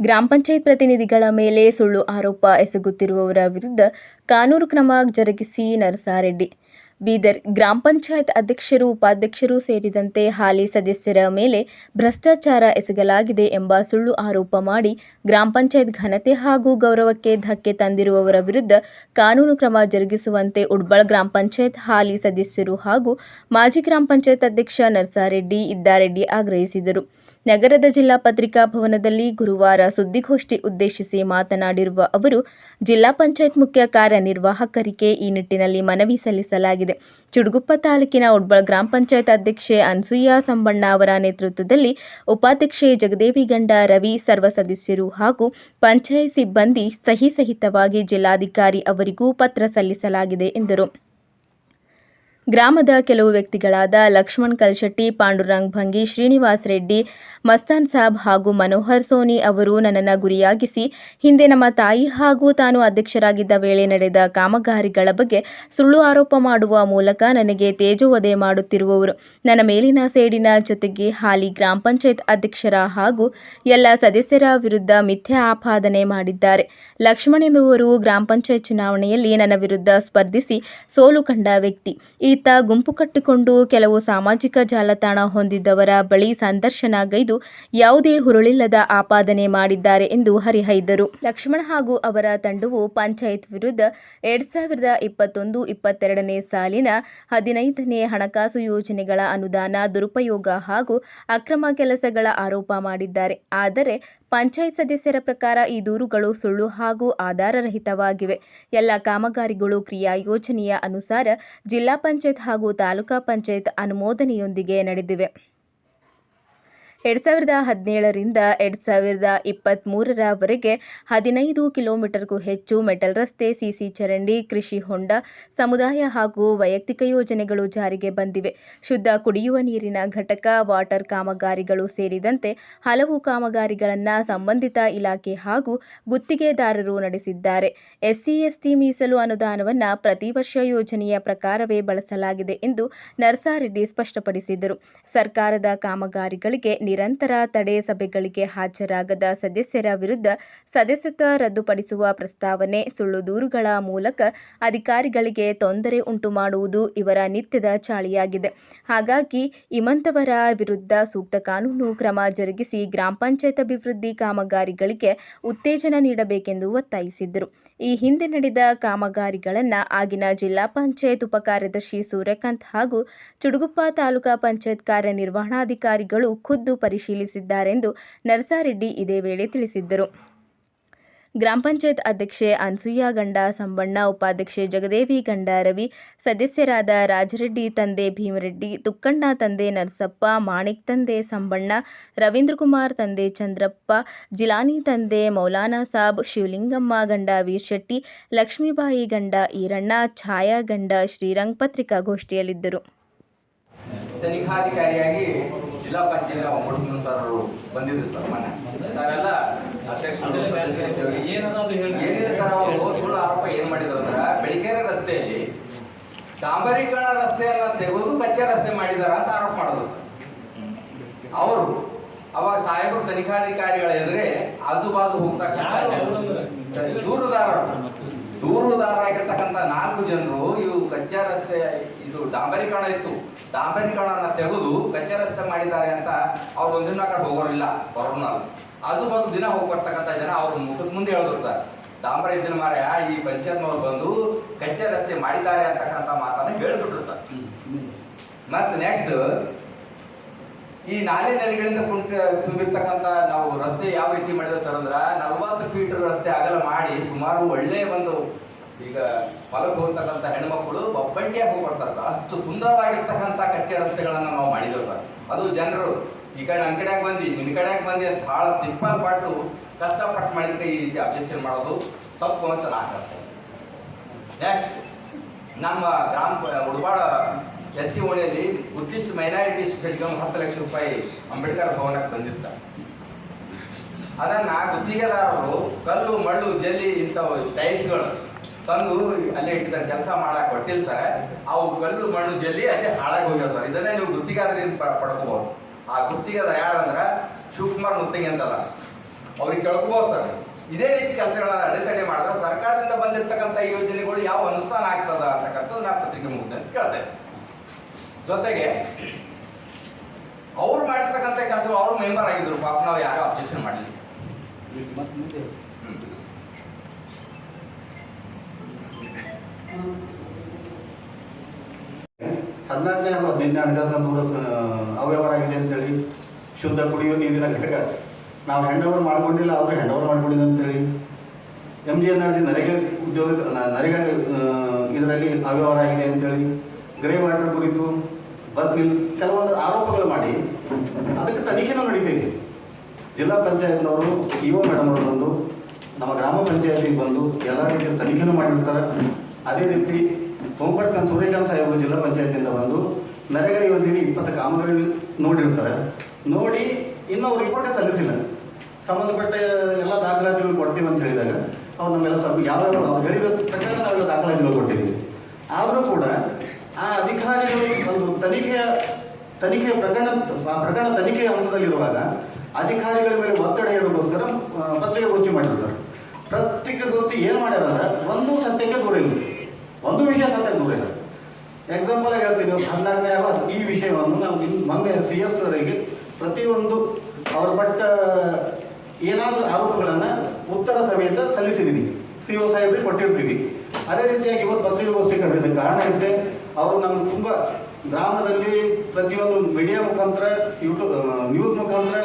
ಗ್ರಾಮ ಪಂಚಾಯತ್ ಪ್ರತಿನಿಧಿಗಳ ಮೇಲೆ ಸುಳ್ಳು ಆರೋಪ ಎಸಗುತ್ತಿರುವವರ ವಿರುದ್ಧ ಕಾನೂನು ಕ್ರಮ ಜರುಗಿಸಿ ನರಸಾರೆಡ್ಡಿ ಬೀದರ್ ಗ್ರಾಮ ಪಂಚಾಯತ್ ಅಧ್ಯಕ್ಷರು, ಉಪಾಧ್ಯಕ್ಷರು ಸೇರಿದಂತೆ ಹಾಲಿ ಸದಸ್ಯರ ಮೇಲೆ ಭ್ರಷ್ಟಾಚಾರ ಎಸಗಲಾಗಿದೆ ಎಂಬ ಸುಳ್ಳು ಆರೋಪ ಮಾಡಿ ಗ್ರಾಮ ಪಂಚಾಯತ್ ಘನತೆ ಹಾಗೂ ಗೌರವಕ್ಕೆ ಧಕ್ಕೆ ತಂದಿರುವವರ ವಿರುದ್ಧ ಕಾನೂನು ಕ್ರಮ ಜರುಗಿಸುವಂತೆ ಉಡ್ಬಳ ಗ್ರಾಮ ಪಂಚಾಯತ್ ಹಾಲಿ ಸದಸ್ಯರು ಹಾಗೂ ಮಾಜಿ ಗ್ರಾಮ ಪಂಚಾಯತ್ ಅಧ್ಯಕ್ಷ ನರ್ಸಾರೆಡ್ಡಿ, ಇದ್ದಾರೆಡ್ಡಿ ಆಗ್ರಹಿಸಿದರು. ನಗರದ ಜಿಲ್ಲಾ ಪತ್ರಿಕಾ ಭವನದಲ್ಲಿ ಗುರುವಾರ ಸುದ್ದಿಗೋಷ್ಠಿ ಉದ್ದೇಶಿಸಿ ಮಾತನಾಡಿರುವ ಅವರು, ಜಿಲ್ಲಾ ಪಂಚಾಯತ್ ಮುಖ್ಯ ಕಾರ್ಯನಿರ್ವಾಹಕರಿಗೆ ಈ ನಿಟ್ಟಿನಲ್ಲಿ ಮನವಿ ಸಲ್ಲಿಸಲಾಗಿದೆ. ಚುಡುಗುಪ್ಪ ತಾಲೂಕಿನ ಉಡ್ಬಳ ಗ್ರಾಮ ಪಂಚಾಯತ್ ಅಧ್ಯಕ್ಷೆ ಅನ್ಸೂಯ ಸಂಬಣ್ಣ ಅವರ ನೇತೃತ್ವದಲ್ಲಿ ಉಪಾಧ್ಯಕ್ಷೆ ಜಗದೇವಿ ಗಂಡ ರವಿ, ಸರ್ವ ಸದಸ್ಯರು ಹಾಗೂ ಪಂಚಾಯತ್ ಸಿಬ್ಬಂದಿ ಸಹಿ ಸಹಿತವಾಗಿ ಜಿಲ್ಲಾಧಿಕಾರಿ ಅವರಿಗೂ ಪತ್ರ ಸಲ್ಲಿಸಲಾಗಿದೆ ಎಂದರು. ಗ್ರಾಮದ ಕೆಲವು ವ್ಯಕ್ತಿಗಳಾದ ಲಕ್ಷ್ಮಣ್ ಕಲ್ಶೆಟ್ಟಿ, ಪಾಂಡುರಂಗ್ ಭಂಗಿ, ಶ್ರೀನಿವಾಸ್ ರೆಡ್ಡಿ, ಮಸ್ತಾನ್ ಸಾಬ್ ಹಾಗೂ ಮನೋಹರ್ ಸೋನಿ ಅವರು ನನ್ನನ್ನು ಗುರಿಯಾಗಿಸಿ, ಹಿಂದೆ ನಮ್ಮ ತಾಯಿ ಹಾಗೂ ತಾನು ಅಧ್ಯಕ್ಷರಾಗಿದ್ದ ವೇಳೆ ನಡೆದ ಕಾಮಗಾರಿಗಳ ಬಗ್ಗೆ ಸುಳ್ಳು ಆರೋಪ ಮಾಡುವ ಮೂಲಕ ನನಗೆ ತೇಜೋವಧೆ ಮಾಡುತ್ತಿರುವವರು. ನನ್ನ ಮೇಲಿನ ಸೇಡಿನ ಜೊತೆಗೆ ಹಾಲಿ ಗ್ರಾಮ ಪಂಚಾಯತ್ ಅಧ್ಯಕ್ಷರ ಹಾಗೂ ಎಲ್ಲ ಸದಸ್ಯರ ವಿರುದ್ಧ ಮಿಥ್ಯಾ ಆಪಾದನೆ ಮಾಡಿದ್ದಾರೆ. ಲಕ್ಷ್ಮಣ್ ಎಂಬುವರು ಗ್ರಾಮ ಪಂಚಾಯತ್ ಚುನಾವಣೆಯಲ್ಲಿ ನನ್ನ ವಿರುದ್ಧ ಸ್ಪರ್ಧಿಸಿ ಸೋಲು ಕಂಡ ವ್ಯಕ್ತಿ. ಈತ ಗುಂಪು ಕಟ್ಟಿಕೊಂಡು ಕೆಲವು ಸಾಮಾಜಿಕ ಜಾಲತಾಣ ಹೊಂದಿದ್ದವರ ಬಳಿ ಸಂದರ್ಶನಗೈದು ಯಾವುದೇ ಹುರುಳಿಲ್ಲದ ಆಪಾದನೆ ಮಾಡಿದ್ದಾರೆ ಎಂದು ಹರಿಹೈದರು. ಲಕ್ಷ್ಮಣ್ ಹಾಗೂ ಅವರ ತಂಡವು ಪಂಚಾಯತ್ ವಿರುದ್ಧ ಎರಡ್ ಸಾವಿರದ ಇಪ್ಪತ್ತೊಂದು ಇಪ್ಪತ್ತೆರಡನೇ ಸಾಲಿನ ಹದಿನೈದನೇ ಹಣಕಾಸು ಯೋಜನೆಗಳ ಅನುದಾನ ದುರುಪಯೋಗ ಹಾಗೂ ಅಕ್ರಮ ಕೆಲಸಗಳ ಆರೋಪ ಮಾಡಿದ್ದಾರೆ. ಆದರೆ ಪಂಚಾಯತ್ ಸದಸ್ಯರ ಪ್ರಕಾರ ಈ ದೂರುಗಳು ಸುಳ್ಳು ಹಾಗೂ ಆಧಾರರಹಿತವಾಗಿವೆ. ಎಲ್ಲ ಕಾಮಗಾರಿಗಳು ಕ್ರಿಯಾ ಯೋಜನೆಯ ಅನುಸಾರ ಜಿಲ್ಲಾ ಪಂಚಾಯತ್ ಹಾಗೂ ತಾಲೂಕಾ ಪಂಚಾಯತ್ ಅನುಮೋದನೆಯೊಂದಿಗೆ ನಡೆದಿವೆ. ಎರಡು ಸಾವಿರದ ಹದಿನೇಳರಿಂದ ಎರಡು ಸಾವಿರದ ಇಪ್ಪತ್ತ್ಮೂರರವರೆಗೆ ಹದಿನೈದು ಕಿಲೋಮೀಟರ್ಗೂ ಹೆಚ್ಚು ಮೆಟಲ್ ರಸ್ತೆ ಸಿಸಿ ಚರಂಡಿ, ಕೃಷಿ ಹೊಂಡ, ಸಮುದಾಯ ಹಾಗೂ ವೈಯಕ್ತಿಕ ಯೋಜನೆಗಳು ಜಾರಿಗೆ ಬಂದಿವೆ. ಶುದ್ಧ ಕುಡಿಯುವ ನೀರಿನ ಘಟಕ, ವಾಟರ್ ಕಾಮಗಾರಿಗಳು ಸೇರಿದಂತೆ ಹಲವು ಕಾಮಗಾರಿಗಳನ್ನು ಸಂಬಂಧಿತ ಇಲಾಖೆ ಹಾಗೂ ಗುತ್ತಿಗೆದಾರರು ನಡೆಸಿದ್ದಾರೆ. ಎಸ್ಸಿ, ಎಸ್ಟಿ ಮೀಸಲು ಅನುದಾನವನ್ನು ಪ್ರತಿ ವರ್ಷ ಯೋಜನೆಯ ಪ್ರಕಾರವೇ ಬಳಸಲಾಗಿದೆ ಎಂದು ನರ್ಸಾರೆಡ್ಡಿ ಸ್ಪಷ್ಟಪಡಿಸಿದರು. ಸರ್ಕಾರದ ಕಾಮಗಾರಿಗಳಿಗೆ ನಿರಂತರ ತಡೆ ಸಭೆಗಳಿಗೆ ಹಾಜರಾಗದ ಸದಸ್ಯರ ವಿರುದ್ಧ ಸದಸ್ಯತ್ವ ರದ್ದುಪಡಿಸುವ ಪ್ರಸ್ತಾವನೆ ಸುಳ್ಳು ದೂರುಗಳ ಮೂಲಕ ಅಧಿಕಾರಿಗಳಿಗೆ ತೊಂದರೆ ಉಂಟು ಮಾಡುವುದು ಇವರ ನಿತ್ಯದ ಚಾಳಿಯಾಗಿದೆ. ಹಾಗಾಗಿ ಇಮಂತವರ ವಿರುದ್ಧ ಸೂಕ್ತ ಕಾನೂನು ಕ್ರಮ ಜರುಗಿಸಿ ಗ್ರಾಮ ಪಂಚಾಯತ್ ಅಭಿವೃದ್ಧಿ ಕಾಮಗಾರಿಗಳಿಗೆ ಉತ್ತೇಜನ ನೀಡಬೇಕೆಂದು ಒತ್ತಾಯಿಸಿದ್ದರು. ಈ ಹಿಂದೆ ನಡೆದ ಕಾಮಗಾರಿಗಳನ್ನು ಆಗಿನ ಜಿಲ್ಲಾ ಪಂಚಾಯತ್ ಉಪಕಾರ್ಯದರ್ಶಿ ಸೂರ್ಯಕಾಂತ್ ಹಾಗೂ ಚುಡುಗುಪ್ಪ ತಾಲೂಕಾ ಪಂಚಾಯತ್ ಕಾರ್ಯನಿರ್ವಹಣಾಧಿಕಾರಿಗಳು ಖುದ್ದು ಪರಿಶೀಲಿಸಿದ್ದಾರೆಂದು ನರಸಾರೆಡ್ಡಿ ಇದೇ ವೇಳೆ ತಿಳಿಸಿದ್ದರು. ಗ್ರಾಮ ಪಂಚಾಯತ್ ಅಧ್ಯಕ್ಷೆ ಅನ್ಸೂಯ ಗಂಡ, ಸಂಬಣ್ಣ ಉಪಾಧ್ಯಕ್ಷೆ ಜಗದೇವಿ ಗಂಡ, ರವಿ ಸದಸ್ಯರಾದ ರಾಜರೆಡ್ಡಿ ತಂದೆ ಭೀಮರೆಡ್ಡಿ, ತುಕ್ಕಣ್ಣ ತಂದೆ ನರಸಪ್ಪ, ಮಾಣಿಕ್ ತಂದೆ ಸಂಬಣ್ಣ ರವೀಂದ್ರಕುಮಾರ್ ತಂದೆ ಚಂದ್ರಪ್ಪ, ಜಿಲಾನಿ ತಂದೆ ಮೌಲಾನಾ ಸಾಬ್, ಶಿವಲಿಂಗಮ್ಮ ಗಂಡ ವೀರ್ಶೆಟ್ಟಿ, ಲಕ್ಷ್ಮೀಬಾಯಿ ಗಂಡ ಈರಣ್ಣ, ಛಾಯಾ ಗಂಡ ಶ್ರೀರಂಗ್ ಪತ್ರಿಕಾಗೋಷ್ಠಿಯಲ್ಲಿದ್ದರು. ತನಿಖಾಧಿಕಾರಿಯಾಗಿ ಜಿಲ್ಲಾ ಪಂಚಾಯತ್ ಒಮ್ಮಡಿಸಿನ ಸರ್ ಅವರು ಬಂದಿದ್ರು ಸರ್ ಮನೆ. ನಾವೆಲ್ಲ ಅಧ್ಯಕ್ಷರು ಸದಸ್ಯರಿದ್ದೇವೆ ಏನಿಲ್ಲ ಸರ್ ಅವರು ಸುಳ್ಳು ಆರೋಪ ಏನ್ ಮಾಡಿದ್ರು ಅಂದ್ರೆ ಬೆಳಿಗ್ಗೆರೆ ರಸ್ತೆಯಲ್ಲಿ ಡಾಂಬರೀಕರಣ ರಸ್ತೆಯನ್ನ ತೆಗೆದು ಕಚ್ಚೆ ರಸ್ತೆ ಮಾಡಿದಾರ ಅಂತ ಆರೋಪ ಮಾಡೋದು ಸರ್. ಅವರು ಅವಾಗ ಸಾಹೇಬರು ತನಿಖಾಧಿಕಾರಿಗಳ ಎದುರೇ ಆಜು ಬಾಜು ಹೋಗ್ತಕ್ಕಂಥ ದೂರುದಾರರು ದೂರುದಾರರಾಗಿರ್ತಕ್ಕಂಥ ನಾಲ್ಕು ಜನರು ಇವು ಕಚ್ಚಾ ರಸ್ತೆ ಇದು ಡಾಂಬರೀಕರಣ ಇತ್ತು. ಡಾಂಬರೀಕರಣ ತೆಗೆದು ಕಚ್ಚೆ ರಸ್ತೆ ಮಾಡಿದ್ದಾರೆ ಅಂತ ಅವ್ರು ಒಂದಿನ ಕಡೆ ಹೋಗೋರಿಲ್ಲ ಕೊರೋನಾ. ಆಜು ಬಾಜು ದಿನ ಹೋಗಿ ಬರ್ತಕ್ಕಂಥ ಜನ ಅವ್ರ ಮುಖದ ಮುಂದೆ ಹೇಳಿದ್ರು ಸರ್. ಡಾಂಬರ ಇದ್ದಿನ ಮಾರ್ಯ ಈ ಪಂಚಾಯತ್ನವ್ರು ಬಂದು ಕಚ್ಚೆ ರಸ್ತೆ ಮಾಡಿದ್ದಾರೆ ಅಂತಕ್ಕಂಥ ಮಾತನ್ನು ಹೇಳ್ಬಿಟ್ರು ಸರ್. ಮತ್ತೆ ನೆಕ್ಸ್ಟ್ ಈ ನಾಲೆ ನೆಲೆಗಳಿಂದ ಕುಂಟ, ತುಂಬಿರ್ತಕ್ಕಂಥ ನಾವು ರಸ್ತೆ ಯಾವ ರೀತಿ ಮಾಡಿದ್ರೆ ಸರ್ ಅಂದ್ರೆ ನಲ್ವತ್ತು ಫೀಟ್ ರಸ್ತೆ ಅಗಲ ಮಾಡಿ ಸುಮಾರು ಒಳ್ಳೆಯ ಒಂದು ಈಗ ಹೊಲಕ್ಕೆ ಹೋಗ್ತಕ್ಕಂಥ ಹೆಣ್ಮಕ್ಳು ಒಬ್ಬಂಟಿಯಾಗಿ ಹೋಗ್ಬಿಡ್ತಾರೆ ಸರ್. ಅಷ್ಟು ಸುಂದರವಾಗಿರ್ತಕ್ಕಂಥ ಕಚ್ಚೆ ರಸ್ತೆಗಳನ್ನು ನಾವು ಮಾಡಿದ್ದೇವೆ ಸರ್. ಅದು ಜನರು, ಈ ಕಡೆ ನನ್ನ ಕಡೆಗೆ ಬಂದು ನಿನ್ನ ಕಡೆಗೆ ಬಂದು ಅಂತ ಭಾಳ ತಿಪ್ಪಲ್ ಪಟ್ಟು ಕಷ್ಟಪಟ್ಟು ಮಾಡಿದ್ರೆ ಈ ರೀತಿ ಅಬ್ಜೆಕ್ಷನ್ ಮಾಡೋದು ತಪ್ಪು ಅಂತ ನಾನು ಹೇಳ್ತೇನೆ. ನೆಕ್ಸ್ಟ್ ನಮ್ಮ ಗ್ರಾಮ ಉಡುಬಾಳ ಎಲ್ ಸಿ ಓಣಿಯಲ್ಲಿ ಬುದ್ಧಿಸ್ಟ್ ಮೈನಾರಿಟಿ ಸೊಸೈಟಿಗೆ ಒಂದು ಹತ್ತು ಲಕ್ಷ ರೂಪಾಯಿ ಅಂಬೇಡ್ಕರ್ ಭವನಕ್ಕೆ ಬಂದಿರ್ತಾರೆ ಅದನ್ನ ಗುತ್ತಿಗೆದಾರರು ಕಲ್ಲು, ಮಳ್ಳು, ಜಲ್ಲಿ ಇಂಥವು ಟೈಲ್ಸ್ಗಳು ತಂದು ಅಲ್ಲೇ ಇಟ್ಟಿದ್ದಾರೆ, ಕೆಲಸ ಮಾಡಕ್ ಕೊಟ್ಟಿಲ್ಲ ಸರ್. ಅವು ಕಲ್ಲು, ಮಣ್ಣು ಜಲ್ಲಿ ಅಲ್ಲೇ ಹಾಳಾಗಿ ಹೋಗ್ಯಾವ ಸರ್. ಇದನ್ನೇ ನೀವು ಗುತ್ತಿಗೆದ್ರಿಂದ ಪಡ್ಕೋಬಹುದು? ಆ ಗುತ್ತಿಗೆದ ಯಾರಂದ್ರ ಶಿವಕುಮಾರ್ ಮುತ್ತಿಗೆ ಅಂತಲ್ಲ. ಅವ್ರಿಗೆ ಕೇಳ್ಕೋಬಹುದು ಸರ್. ಇದೇ ರೀತಿ ಕೆಲಸಗಳನ್ನ ಅಡೆತಡೆ ಮಾಡಿದ್ರೆ ಸರ್ಕಾರದಿಂದ ಬಂದಿರತಕ್ಕಂತ ಯೋಜನೆಗಳು ಯಾವ ಅನುಷ್ಠಾನ ಆಗ್ತದ ಅಂತಕ್ಕಂಥದ್ದು ನಾ ಪತ್ರಿಕೆ ಅಂತ ಕೇಳ್ತೇವೆ ಜೊತೆಗೆ ಅವ್ರು ಮಾಡಿರ್ತಕ್ಕಂಥ ಕೆಲಸ ಅವ್ರು ಮೆಂಬರ್ ಆಗಿದ್ರು. ಪಾಪ ನಾವು ಯಾರು ಅಬ್ಜೆಕ್ಷನ್ ಮಾಡಲಿಲ್ಲ ಸರ್ ಹ್ಮ್. ಹದಿನಾಲ್ಕನೇ ಹಾಗೂ ಹದಿನೈದನೇ ಹಣಕಾಸಿನ ದೂರ ಸ- ಅವ್ಯವಹಾರ ಆಗಿದೆ ಅಂತೇಳಿ ಶುದ್ಧ ಕುಡಿಯುವ ನೀರಿನ ಘಟಕ. ನಾವು ಹ್ಯಾಂಡ್ ಓವರ್ ಮಾಡ್ಕೊಂಡಿಲ್ಲ, ಆದರೆ ಹ್ಯಾಂಡ್ ಓವರ್ ಮಾಡ್ಕೊಂಡಿದ್ದೆ ಅಂತೇಳಿ. M G N R G NREGA ಉದ್ಯೋಗ ನರೇಗಾ ಇದರಲ್ಲಿ ಅವ್ಯವಹಾರ ಆಗಿದೆ ಅಂತೇಳಿ. ಗ್ರೇ ವಾಟರ್ ಕುರಿತು ಬಸ್ ನಿಲ್, ಕೆಲವೊಂದು ಆರೋಪಗಳು ಮಾಡಿ ಅದಕ್ಕೆ ತನಿಖೆನೂ ನಡೀತಾ ಇದೆ. ಜಿಲ್ಲಾ ಪಂಚಾಯತ್ನವರು, ಇ ಒ ಮೇಡಮ್ ಅವರು ಬಂದು, ನಮ್ಮ ಗ್ರಾಮ ಪಂಚಾಯತಿಗೆ ಬಂದು ಎಲ್ಲ ರೀತಿಯ ತನಿಖೆನೂ ಮಾಡಿರ್ತಾರೆ. ಅದೇ ರೀತಿ ಹೋಮ್ಗಾರ್ಡ್ಸ್ ಸೂರ್ಯಕಾಂತ್ ಸಾಹೇಬ್ ಜಿಲ್ಲಾ ಪಂಚಾಯತಿಯಿಂದ ಬಂದು ನರೇಗಾ ಯೋಜನೆ ಇಪ್ಪತ್ತು ಕಾಮಗಾರಿ ನೋಡಿರ್ತಾರೆ. ನೋಡಿ, ಇನ್ನೂ ಅವ್ರು ರಿಪೋರ್ಟೇ ಸಲ್ಲಿಸಿಲ್ಲ. ಸಂಬಂಧಪಟ್ಟ ಎಲ್ಲ ದಾಖಲಾತಿಗಳು ಕೊಡ್ತೀವಿ ಅಂತ ಹೇಳಿದಾಗ ಅವ್ರು ನಮ್ಮೆಲ್ಲ ಸ್ವಲ್ಪ ಯಾವ ಅವ್ರು ಹೇಳಿದ ಪ್ರಕಾರ ನಾವೆಲ್ಲ ದಾಖಲಾತಿಗಳು ಕೊಟ್ಟಿದ್ದೀವಿ. ಆದರೂ ಕೂಡ ಆ ಅಧಿಕಾರಿಗಳು ಒಂದು ತನಿಖೆಯ ತನಿಖೆಯ ಪ್ರಕರಣ ಪ್ರಕರಣ ತನಿಖೆಯ ಹಂತದಲ್ಲಿರುವಾಗ ಅಧಿಕಾರಿಗಳ ಮೇಲೆ ಒತ್ತಡ ಪತ್ರಿಕೆ ಪತ್ರಿಕಾಗೋಷ್ಠಿ ಮಾಡಿರ್ತಾರೆ. ಪತ್ರಿಕಾಗೋಷ್ಠಿ ಏನು ಮಾಡ್ಯಾರಂದ್ರೆ ಒಂದು ಸತ್ಯಕ್ಕೆ ದೂರ ಇಲ್ಲ ಒಂದು ವಿಷಯ ಸತ್ಯಕ್ಕೆ ದೂರ ಇಲ್ಲ ಆಗಿ ಈ ವಿಷಯವನ್ನು ನಾವು ಇನ್ನು ಮೊನ್ನೆ ಸಿ ಎಸ್ ಅವರಿಗೆ ಪ್ರತಿಯೊಂದು ಅವರು ಪಟ್ಟ ಏನಾದರೂ ಆರೋಪಗಳನ್ನು ಉತ್ತರ ಸಮೇತ ಸಲ್ಲಿಸಿದ್ದೀವಿ ಸಿ ಒ ಸಾಹೇಬ್ರಿಗೆ ಕೊಟ್ಟಿರ್ತೀವಿ. ಅದೇ ರೀತಿಯಾಗಿ ಇವತ್ತು ಪತ್ರಿಕಾಗೋಷ್ಠಿ ಕಂಡಿದ್ದ ಕಾರಣ ಇಷ್ಟೇ, ಅವರು ನಮ್ಗೆ ತುಂಬ ಗ್ರಾಮದಲ್ಲಿ ಪ್ರತಿಯೊಂದು ಮೀಡಿಯಾ ಮುಖಾಂತರ ಯೂಟ್ಯೂಬ್ ನ್ಯೂಸ್ ಮುಖಾಂತರ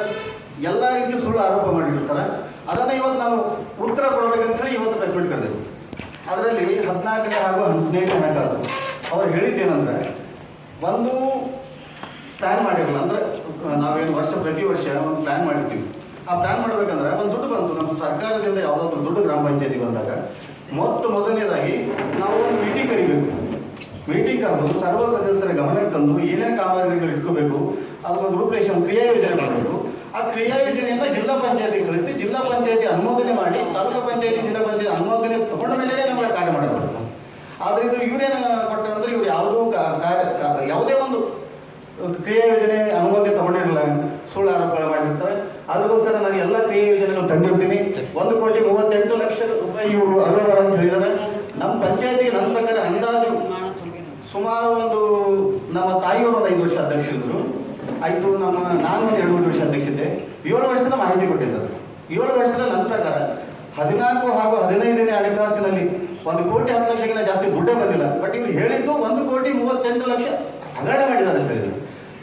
ಎಲ್ಲ ರೀತಿ ಸುಳ್ಳು ಆರೋಪ ಮಾಡಿರ್ತಾರೆ. ಅದನ್ನು ಇವತ್ತು ನಾವು ಉತ್ತರ ಕೊಡಬೇಕಂತ ಇವತ್ತು ಪ್ರೆಸ್ ಮೀಟ್ ಅದರಲ್ಲಿ ಹದಿನಾಲ್ಕನೇ ಹಾಗೂ ಹದಿನೈದನೇ ಹಣಕಾಸು. ಅವ್ರು ಹೇಳಿದ್ದೇನೆಂದ್ರೆ ಒಂದು ಪ್ಲ್ಯಾನ್ ಮಾಡಿರಲ್ಲ ಅಂದ್ರೆ, ನಾವೇನು ವರ್ಷ ಪ್ರತಿ ವರ್ಷ ಒಂದು ಪ್ಲ್ಯಾನ್ ಮಾಡಿರ್ತೀವಿ. ಆ ಪ್ಲ್ಯಾನ್ ಮಾಡ್ಬೇಕಂದ್ರೆ ಒಂದು ದುಡ್ಡು ಬಂತು. ನಮ್ಮ ಸರ್ಕಾರದಿಂದ ಯಾವುದಾದ್ರು ದುಡ್ಡು ಗ್ರಾಮ ಪಂಚಾಯತಿ ಬಂದಾಗ, ಮೊತ್ತ ಮೊದಲನೇದಾಗಿ ನಾವು ಒಂದು ಮೀಟಿಂಗ್ ಕರಿಬೇಕು. ಮೀಟಿಂಗ್ ಕರೆದು ಸರ್ವ ಸದಸ್ಯರ ಗಮನಕ್ಕೆ ತಂದು ಏನೇನು ಕಾಮಗಾರಿಗಳು ಇಟ್ಕೋಬೇಕು, ಅದಕ್ಕೊಂದು ರೂಪರೇಷ ಒಂದು ಕ್ರಿಯಾ ಯೋಜನೆ ಮಾಡಬೇಕು. ಆ ಕ್ರಿಯಾ ಯೋಜನೆಯನ್ನ ಜಿಲ್ಲಾ ಪಂಚಾಯತಿ ಕಳಿಸಿ, ಜಿಲ್ಲಾ ಪಂಚಾಯತಿ ಅನುಮೋದನೆ ಮಾಡಿ, ತಾಲೂಕು ಪಂಚಾಯತಿ, ಜಿಲ್ಲಾ ಪಂಚಾಯತಿ ಅನುಮೋದನೆ ತಗೊಂಡ ಮೇಲೆ ನಮಗೆ ಕಾರ್ಯ ಮಾಡಬೇಕು ಆದ್ರೆ ಇದು ಇವರೇನು ಕೊಟ್ಟರಂದ್ರೆ ಇವ್ರು ಯಾವುದೋ ಕಾರ್ಯ ಯಾವುದೇ ಒಂದು ಕ್ರಿಯಾ ಯೋಜನೆ ಅನುಮತಿ ತಗೊಂಡಿರಲ್ಲ, ಸುಳ್ಳು ಆರೋಪಗಳು ಮಾಡಿರ್ತಾರೆ. ಅದಕ್ಕೋಸ್ಕರ ನಾನು ಎಲ್ಲ ಕ್ರಿಯಾ ಯೋಜನೆಗಳು ತಂದಿರ್ತೀನಿ. ಒಂದು ಕೋಟಿ ಮೂವತ್ತೆಂಟು ಲಕ್ಷ ರೂಪಾಯಿ ಇವರು ಅವ್ಯವಹಾರ ಅಂತ ಹೇಳಿದ್ದಾರೆ. ನಮ್ಮ ಪಂಚಾಯತಿಗೆ ನನ್ನ ಪ್ರಕಾರ ಅಂದಾಜು ಸುಮಾರು ಒಂದು ನಮ್ಮ ತಾಯಿಯವರು ಒಂದು ಐದು ವರ್ಷ ಅಧ್ಯಕ್ಷರು ಆಯಿತು, ನಮ್ಮ ನಾನು ಒಂದು ಎರಡು ವರ್ಷ ಅಧ್ಯಕ್ಷತೆ. ಏಳು ವರ್ಷದ ಮಾಹಿತಿ ಕೊಟ್ಟಿದ್ದಾರೆ. ಏಳು ವರ್ಷದ ನನ್ನ ಪ್ರಕಾರ ಹದಿನಾಲ್ಕು ಹಾಗೂ ಹದಿನೈದನೇ ಹಣಕಾಸಿನಲ್ಲಿ ಒಂದು ಕೋಟಿ ಹತ್ತು ಲಕ್ಷಕ್ಕಿಂತ ಜಾಸ್ತಿ ದುಡ್ಡೇ ಬಂದಿಲ್ಲ. ಬಟ್ ಇವ್ರು ಹೇಳಿದ್ದು ಒಂದು ಕೋಟಿ ಮೂವತ್ತೆಂಟು ಲಕ್ಷ ಹಗರಣ ಮಾಡಿದ್ದಾರೆ ಅಂತ ಹೇಳಿದ್ರು.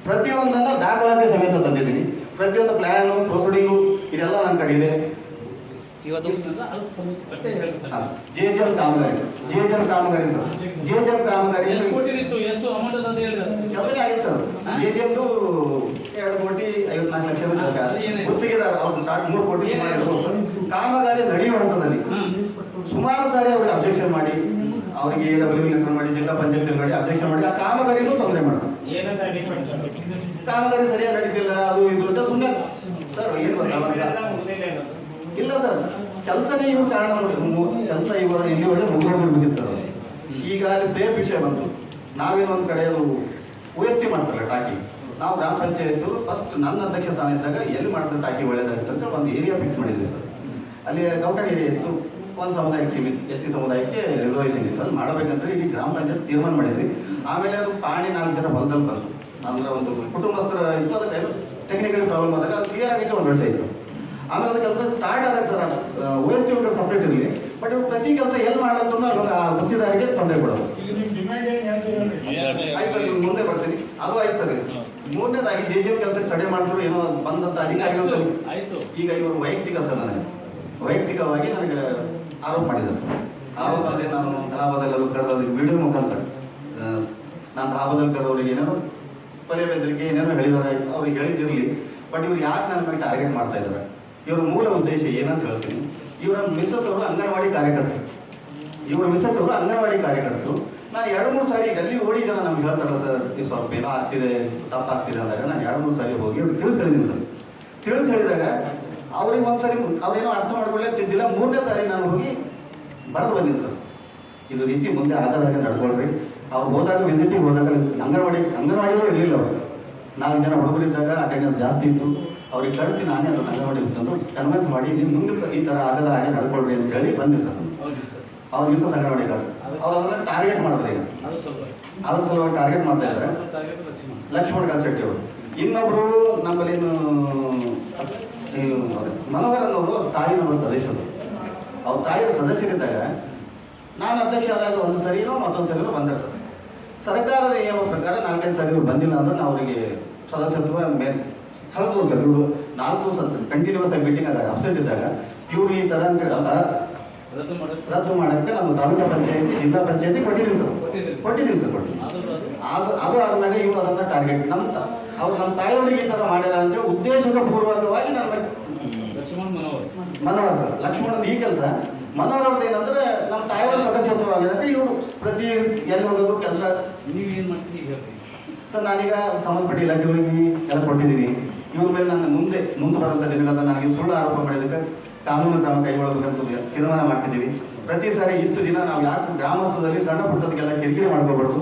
ಪ್ರತಿಯೊಂದನ್ನ ದಾಖಲಾತಿ ಸಮೇತ ತಂದಿದ್ದೀನಿ. ಪ್ರತಿಯೊಂದು ಪ್ಲಾನು ಪ್ರೊಸೀಡಿಂಗು ಇದೆಲ್ಲ ನನ್ನ ಕಡೆ ಇದೆ. ಜೆ ಜೆ ಎಂ ಕಾಮಗಾರಿ. ಜೆ ಜೆ ಎಂ ಕಾಮಗಾರಿ ಸರ್. ಜೆ ಜೆ ಎಂ ಕಾಮಗಾರಿ ಎಷ್ಟು ಅಮೌಂಟ್ ಅಂತ ಹೇಳಿದ್ರೆ? ಸರ್. ಜೆ ಜೆ ಎಮ್ದು ಎರಡು ಕೋಟಿ ಐವತ್ನಾಲ್ಕು ಲಕ್ಷ ತನಕ ಏನಿದೆ? ಗುತ್ತಿಗೆದಾರ. ಅವ್ರು ಸ್ಟಾರ್ಟ್ ಮೂರು ಕೋಟಿ ಸುಮಾರು ಇರ್ಬೋದು. ಸರ್ ಕಾಮಗಾರಿ ನಡೆಯುವ ಹಂತದಲ್ಲಿ ಸುಮಾರು ಸಾರಿ ಅವ್ರಿಗೆ ಅಬ್ಜೆಕ್ಷನ್ ಮಾಡಿ ಅವರಿಗೆ ಎ ಡಬ್ಲ್ಯೂ ಲೆಟರ್ ಮಾಡಿ ಜಿಲ್ಲಾ ಪಂಚಾಯತ್ ಮಾಡಿ ಅಬ್ಜೆಕ್ಷನ್ ಮಾಡಿ ಆ ಕಾಮಗಾರಿನೂ ತೊಂದರೆ ಮಾಡೋದು. ಸರ್? ಕಾಮಗಾರಿ ಸರಿಯಾಗಿ ನಡೀತಿಲ್ಲ ಅದು ಇದು ಅಂತ ಸುಮ್ಮನೆ ಸರ್ ಏನು ಇಲ್ಲ ಸರ್ ಕೆಲಸನೇ ಇವ್ರು ಕಾರಣ ಕೆಲಸ ಇವಾಗ ಇಲ್ಲಿವರೆಗೆ ಅದು. ಈಗ ಅಲ್ಲಿ ಪ್ಲೇಸ್ ವಿಷಯ ಬಂತು. ನಾವೇನೋ ಒಂದು ಕಡೆ ಅದು ಒ ಎಸ್ ಟಿ ಟಾಕಿ ನಾವು ಗ್ರಾಮ ಪಂಚಾಯತ್ ಫಸ್ಟ್ ನನ್ನ ಅಧ್ಯಕ್ಷ ಸ್ಥಾನ ಇದ್ದಾಗ ಎಲ್ಲಿ ಮಾಡ್ತಾರೆ ಟಾಕಿ ಒಳ್ಳೇದಾಗುತ್ತೆ ಅಂತ ಒಂದು ಏರಿಯಾ ಫಿಕ್ಸ್ ಮಾಡಿದ್ವಿ ಸರ್. ಅಲ್ಲಿ ಗೌಟನ್ ಏರಿಯಾ ಇತ್ತು. ಒಂದು ಸಮುದಾಯಕ್ಕೆ ಸೀಮಿತ ಎಸ್ ಸಿ ಸಮುದಾಯಕ್ಕೆ ರಿಸರ್ವೇಷನ್ ಇತ್ತು ಅದು ಮಾಡಬೇಕಂತ ಇಲ್ಲಿ ಗ್ರಾಮ ಪಂಚಾಯತ್ ತೀರ್ಮಾನ ಮಾಡಿದ್ವಿ ಆಮೇಲೆ ಅದು ಪಾಣಿ ನಾಲ್ಕು ಜನ ಹೊಲದಲ್ಲಿ ಬಂತು. ಅಂದ್ರೆ ಒಂದು ಕುಟುಂಬಸ್ಥರ ಇತ್ತು ಅದಕ್ಕೆ ಟೆಕ್ನಿಕಲ್ ಪ್ರಾಬ್ಲಮ್ ಆದಾಗ ಅದು ಕ್ಲಿಯರ್ ಆಗಿ ಒಂದು ವರ್ಷ ಇತ್ತು ಆಮೇಲೆ ಅದು ಕೆಲಸ ಸ್ಟಾರ್ಟ್ ಆದಾಗ sir O S T separate ಇರಲಿ. ಬಟ್ ಇವ್ರು ಪ್ರತಿ ಕೆಲಸ ಎಲ್ಲಿ ಮಾಡತ್ತೋ ಆ ಗುತ್ತಿದಾರಿಗೆ ತೊಂದರೆ ಕೊಡೋದು. ಈಗ ನಿಮ್ ಡಿಮ್ಯಾಂಡ್ ಏನ್ ಹೇಳ್ತೀರಿ ಆಯ್ತು ಸರ್ ಮುಂದೆ ಬರ್ತೀನಿ. ಅದು ಆಯ್ತು ಸರ್ ಮೂರನೇದಾಗಿ ಜೆ ಜೆ ಕೆಲಸ ತಡೆ ಮಾಡಿದ್ರು ಏನೋ ಬಂದಂತ ಅಧಿಕಾರಿಗಳು ಆಯ್ತು ಈಗ ಇವರು ವೈಯಕ್ತಿಕ ಸರ್ ನನಗೆ. ವೈಯಕ್ತಿಕವಾಗಿ ನನಗೆ ಆರೋಪ ಮಾಡಿದರು ಆರೋಪ ಅಂದರೆ ನಾನು ಧಾವದಲ್ಲಿ ಕರೆದವರಿಗೆ ವಿಡಿಯೋ ಮುಖಾಂತರ ನಾನು ಧಾವದಲ್ಲಿ ಕರೆದವರಿಗೆ ಏನೇನೋ ಕೊಲೆ ಏನೇನು ಹೇಳಿದ್ದಾರೆ, ಅವ್ರಿಗೆ ಹೇಳಿದಿರಲಿ ಬಟ್ ಇವ್ರು ಯಾಕೆ ನನ್ನ ಮೇಲೆ ಟಾರ್ಗೆಟ್ ಮಾಡ್ತಾ ಇದ್ದಾರೆ? ಇವರ ಮೂಲ ಉದ್ದೇಶ ಏನಂತ ಹೇಳ್ತೀನಿ. ಇವರ ಮಿಸ್ಸಸ್ ಅವರು ಅಂಗನವಾಡಿ ಕಾರ್ಯಕರ್ತರು. ಇವರ ಮಿಸ್ಸಸ್ ಅವರು ಅಂಗನವಾಡಿ ಕಾರ್ಯಕರ್ತರು. ನಾನು ಎರಡು ಮೂರು ಸಾರಿ ಗಲ್ಲಿ ಓಡಿ ಜನ ನಮ್ಗೆ ಹೇಳ್ತಾರಲ್ಲ ಸರ್ ಈ ಸ್ವಲ್ಪ ಏನೋ ಆಗ್ತಿದೆ, ತಪ್ಪಾಗ್ತಿದೆ ಅಂದಾಗ ನಾನು ಎರಡು ಮೂರು ಸಾರಿ ಹೋಗಿ ಅವ್ರಿಗೆ ತಿಳಿಸ್ ಹೇಳಿದ್ದೀನಿ ಸರ್ ತಿಳಿಸ್ ಹೇಳಿದಾಗ ಅವ್ರಿಗೆ ಒಂದ್ಸರಿ ಅವ್ರೇನೋ ಅರ್ಥ ಮಾಡ್ಕೊಳ್ಳೇತಿದ್ದಿಲ್ಲ ಮೂರನೇ ಸಾರಿ ನಾನು ಹೋಗಿ ಬರೆದು ಬಂದಿದ್ದೆ ಸರ್. ಇದು ರೀತಿ ಮುಂದೆ ಆಗದಾಗ ನಡ್ಕೊಳ್ರಿ. ಅವ್ರು ಹೋದಾಗ ವಿಸಿಟಿಗೆ ಹೋದಾಗ ಅಂಗನವಾಡಿ ಅಂಗನವಾಡಿಯವರು ಇರಲಿಲ್ಲ ಅವರು. ನಾಲ್ಕು ಜನ ಹುಡುಗರಿದ್ದಾಗ ಅಟೆಂಡೆನ್ಸ್ ಜಾಸ್ತಿ ಇತ್ತು. ಅವ್ರಿಗೆ ಕಳಿಸಿ ನಾನೇ ಅದನ್ನು ಅಂಗನವಾಡಿ ತಂದು ಕನ್ವಿನ್ಸ್ ಮಾಡಿ ನೀವು ಮುಂದೆ ಈ ಥರ ಆಗದ ಹಾಗೆ ನಡ್ಕೊಳ್ರಿ ಅಂತ ಹೇಳಿ ಬಂದೆ ಸರ್ ಅವ್ರಿಗೆ ಹೌದು ಸರ್. ಅವ್ರ ದಿವಸ ಅಂಗನವಾಡಿ ಅವ್ರು ಅದನ್ನ ಟಾರ್ಗೆಟ್ ಮಾಡಿದ್ರೆ ಈಗ. ಅದ್ರ ಸಲುವಾಗಿ ಟಾರ್ಗೆಟ್ ಮಾಡ್ತಾ ಇದ್ದಾರೆ. ಲಕ್ಷ್ಮಣ. ಕಲ್ಶೆಟ್ಟಿ ಅವರು. ಇನ್ನೊಬ್ರು ನಮ್ಮಲ್ಲಿ ಈ ಮನೋಹರ್ ಅನ್ನೋರು ತಾಯಿ ನಮ್ಮ ಸದಸ್ಯರು ಅವ್ರ ತಾಯಿಯ ಸದಸ್ಯರಿದ್ದಾಗ ನಾನು ಅಧ್ಯಕ್ಷ ಆದಾಗ ಒಂದು ಸರಿನೋ ಮತ್ತೊಂದು ಸರಿನೋ ಬಂದೆ ಸರ್. ಸರ್ಕಾರದ ನಿಯಮ ಪ್ರಕಾರ ನಾಲ್ಕೈದು ಸರಿ ಬಂದಿಲ್ಲ ಅಂದ್ರೆ ನಾವು ಅವರಿಗೆ ಸದಸ್ಯತ್ವ ಮೇಲೆ ಹೌದು ಸರ್ ಇವರು ನಾಲ್ಕು ಸತ್ ಕಂಟಿನ್ಯೂಸ್ ಆಗಿ ಮೀಟಿಂಗ್ ಆದಾಗ ಅಬ್ಸೆಂಟ್ ಇದ್ದಾಗ ಇವರು ಈ ಥರ ಅಂತ ಹೇಳಲ್ಲ ರದ್ದು ಮಾಡೋಕ್ಕೆ ನಮ್ಮ ತಾಲೂಕು ಪಂಚಾಯತಿ ಜಿಲ್ಲಾ ಪಂಚಾಯತಿ ಕೊಟ್ಟಿದ್ದೀನಿ ಸರ್. ಕೊಟ್ಟು ಕೊಟ್ಟಿದ್ದೀನಿ ಸರ್ ಕೊಟ್ಟಿದ್ದೀನಿ. ಆದರೂ ಅದು? ಅದು ಆದ್ಮೇಲೆ ಇವ್ರು ಅದನ್ನ ಟಾರ್ಗೆಟ್ ನಮ್ಮ ಅವ್ರು ನಮ್ಮ ತಾಯಿಯವರಿಗೆ ಈ ಥರ ಮಾಡ್ಯಾರ ಅಂದ್ರೆ ಉದ್ದೇಶದ ಪೂರ್ವಕವಾಗಿ ನಮ್ಮ ಲಕ್ಷ್ಮಣ್ ಮನೋಹರ್ ಮನೋಹರ್ ಸರ್ ಲಕ್ಷ್ಮಣನ್ ಈ ಕೆಲಸ ಮನೋಹರ್ ಅವ್ರದ್ದು ಏನಂದ್ರೆ ನಮ್ಮ ತಾಯಿಯವರ ಸದಸ್ಯತ್ವವಾಗಿದೆ ಅಂದ್ರೆ ಇವರು ಪ್ರತಿ ಎಲ್ಲಿ ಹೋಗೋದು ಕೆಲಸ. ನೀವು ಏನು ಮಾಡ್ತೀನಿ ಈಗ ಹೇಳ್ತೀರಿ ಸರ್ ನಾನೀಗ ಸಂಬಂಧಪಟ್ಟ ಇಲಾಖೆಗಳಿಗೆ ಎಲ್ಲ ಕೊಟ್ಟಿದ್ದೀನಿ. ಇವ್ರ ಮೇಲೆ ನನ್ನ ಮುಂದೆ ಮುಂದೆ ಬರುವಂತ ದಿನಗಳ ನನಗೆ ಸುಳ್ಳು ಆರೋಪ ಮಾಡಿದ್ದಕ್ಕೆ ಕಾನೂನು ಕ್ರಮ ಕೈಗೊಳ್ಳಬೇಕಂತ ತೀರ್ಮಾನ ಮಾಡ್ತಿದ್ದೀವಿ. ಪ್ರತಿ ಸಾರಿ ಇಷ್ಟು ದಿನ ನಾವು ಯಾಕೆ ಗ್ರಾಮಸ್ಥದಲ್ಲಿ ಸಣ್ಣ ಪುಟ್ಟದಕ್ಕೆಲ್ಲ ಕಿರಿಕಿರಿ ಮಾಡ್ಕೋಬಾರ್ದು.